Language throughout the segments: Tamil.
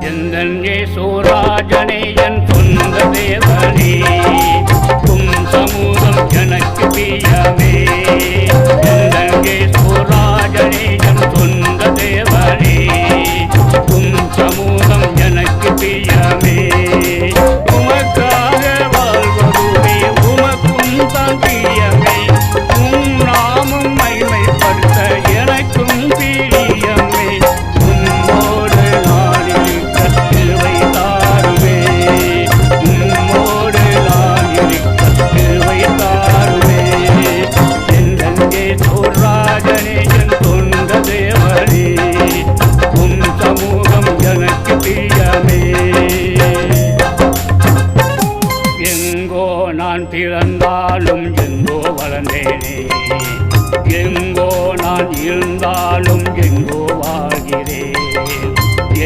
எந்தன் சூராஜனே நான் பிறந்தாலும் எங்கோ வளர்ந்தேனே. எங்கோ நான் இருந்தாலும் எங்கோ வாழ்கிறேன்.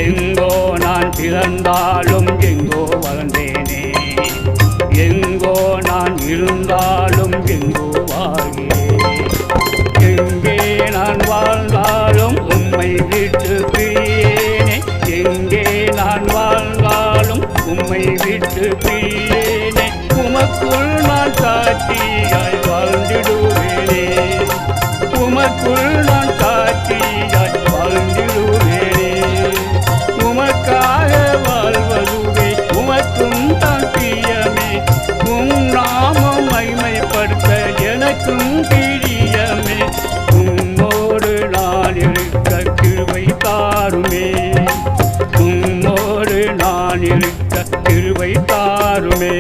எங்கோ நான் பிறந்தாலும் எங்கோ வளர்ந்தேனே. எங்கோ நான் இருந்தாலும் எங்கோ வாழ்கிறேன். எங்கே நான் வாழ்ந்தாலும் உண்மை விட்டு பிரியேனே. எங்கே நான் வாழ்ந்தாலும் உண்மை விட்டு பிரியேனே. உமக்குள் நான் சாட்சியாய் வாழ்ந்திடுவேனே. உமக்குள் நான் சாட்சியாய் வாழ்ந்திடுவேனே. உமக்காக வாழ்வதுவே உமக்கும் தான் பிரியமே. உம் நாமம் மைமைப்படுத்த எனக்கும் பிரியமே. உம்மோடு நான் இருக்க கிருவை தாருமே. உம்மோடு நான் இருக்க கிருவை தாருமே.